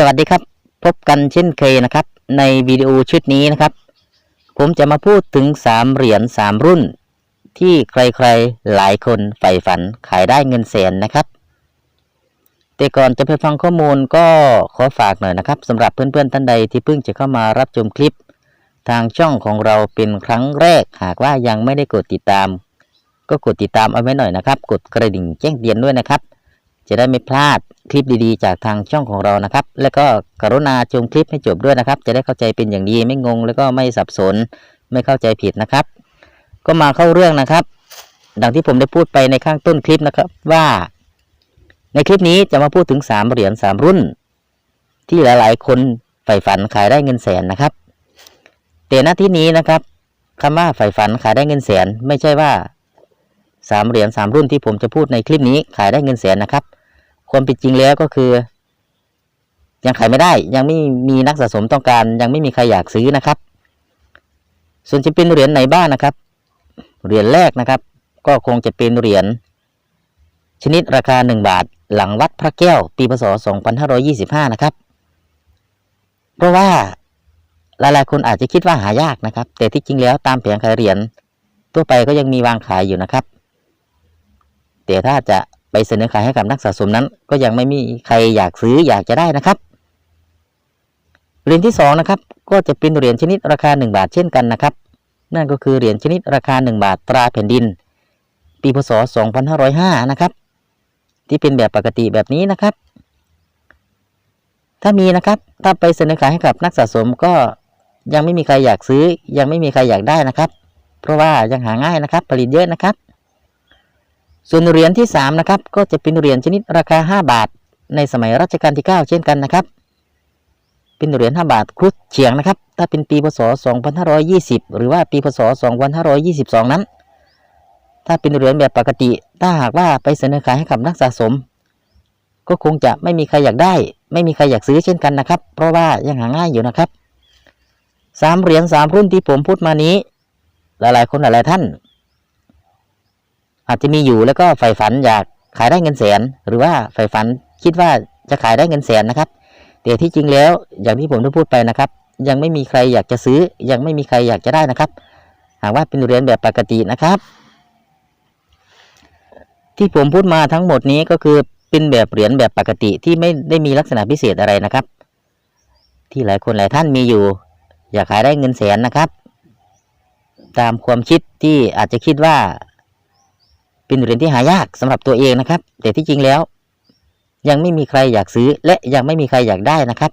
สวัสดีครับ พบกันเช่นเคยนะครับ ในวิดีโอชุดนี้นะครับ ผมจะมาพูดถึง 3 เหรียญ3 รุ่น ที่ใครๆหลายคนใฝ่ฝันขายได้เงินแสนนะครับ แต่ก่อนจะไปฟังข้อมูลก็ขอฝากหน่อยนะครับสำหรับเพื่อนๆท่านใดที่เพิ่งจะเข้ามารับชมคลิป ทางช่องของเราเป็นครั้งแรก หากว่ายังไม่ได้กดติดตาม ก็กดติดตามเอาไว้หน่อยนะครับ กดกระดิ่งแจ้งเตือนด้วยนะครับ จะได้ไม่พลาดคลิปดีๆ จากทางช่องของเรานะครับ แล้วก็กรุณาชมคลิปให้จบด้วยนะครับ จะได้เข้าใจเป็นอย่างดีไม่งง แล้วก็ไม่สับสน ไม่เข้าใจผิดนะครับ ก็มาเข้าเรื่องนะครับ ดังที่ผมได้พูดไปในข้างต้นคลิปนะครับว่า ในคลิปนี้จะมาพูดถึงสามเหรียญสามรุ่น ที่หลายๆ คนใฝ่ฝันขายได้เงินแสนนะครับแต่หน้าที่นี้นะครับคำว่าใฝ่ฝันขายได้เงินแสน ไม่ใช่ว่าสามเหรียญสามรุ่นที่ผมจะพูดในคลิปนี้ขายได้เงินแสนนะครับ ความเป็นจริงแล้วก็คือ ยังขายไม่ได้ ยังไม่มีนักสะสมต้องการ ยังไม่มีใครอยากซื้อนะครับ ส่วนจะเป็นเหรียญไหนบ้างนะครับ เหรียญแรกนะครับ ก็คงจะเป็นเหรียญชนิดราคา 1 บาท หลังวัดพระแก้ว ปีพศ 2525 นะครับ เพราะว่าหลายๆคนอาจจะคิดว่าหายากนะครับ แต่ที่จริงแล้วตามแผงขายเหรียญทั่วไปก็ยังมีวางขายอยู่นะครับ แต่ถ้าจะ ไปเสนอขายให้กับนักสะสมนั้น ก็ยังไม่มีใครอยากซื้ออยากจะได้นะครับเหรียญที่สองนะครับก็จะเป็นเหรียญชนิดราคา 1 บาทเช่นกันนะครับ นั่นก็คือเหรียญชนิดราคา 1 บาทตราแผ่นดิน ปีพศ 2505 นะครับ ที่เป็นแบบปกติแบบนี้นะครับ ถ้ามีนะครับถ้าไปเสนอขายให้กับนักสะสมก็ยังไม่มีใครอยากซื้อ ยังไม่มีใครอยากได้นะครับ เพราะว่ายังหาง่ายนะครับ ผลิตเยอะนะครับ ส่วนเหรียญที่3นะครับก็จะเป็นเหรียญชนิดราคา 5 บาท ในสมัยรัชกาลที่ 9 เช่นกันนะครับ เป็นเหรียญ5บาทครุฑเฉียงนะครับ ถ้าเป็นปีพศ 2520 หรือว่าปีพศ 2522 นั้น ถ้าเป็นเหรียญแบบปกติ ถ้าหากว่าไปเสนอขายให้กับนักสะสม ก็คงจะไม่มีใครอยากได้ ไม่มีใครอยากซื้อเช่นกันนะครับ เพราะว่ายังหาง่ายอยู่นะครับสามเหรียญสามรุ่นที่ผมพูดมานี้ หลายๆ คนหลายๆท่าน อาจจะมีอยู่แล้วก็ใฝ่ฝันอยากขายได้เงินแสน หรือว่าใฝ่ฝันคิดว่าจะขายได้เงินแสนนะครับ แต่ที่จริงแล้วอย่างที่ผมได้พูดไปนะครับ ยังไม่มีใครอยากจะซื้อ ยังไม่มีใครอยากจะได้นะครับ หากว่าเป็นเหรียญแบบปกตินะครับ ที่ผมพูดมาทั้งหมดนี้ก็คือเป็นแบบเหรียญแบบปกติที่ไม่ได้มีลักษณะพิเศษอะไรนะครับ ที่หลายคนหลายท่านมีอยู่ อยากขายได้เงินแสนนะครับ ตามความคิดที่อาจจะคิดว่า เป็นเหรียญที่หายากสำหรับตัวเองนะครับ แต่ที่จริงแล้ว ยังไม่มีใครอยากซื้อและยังไม่มีใครอยากได้นะครับ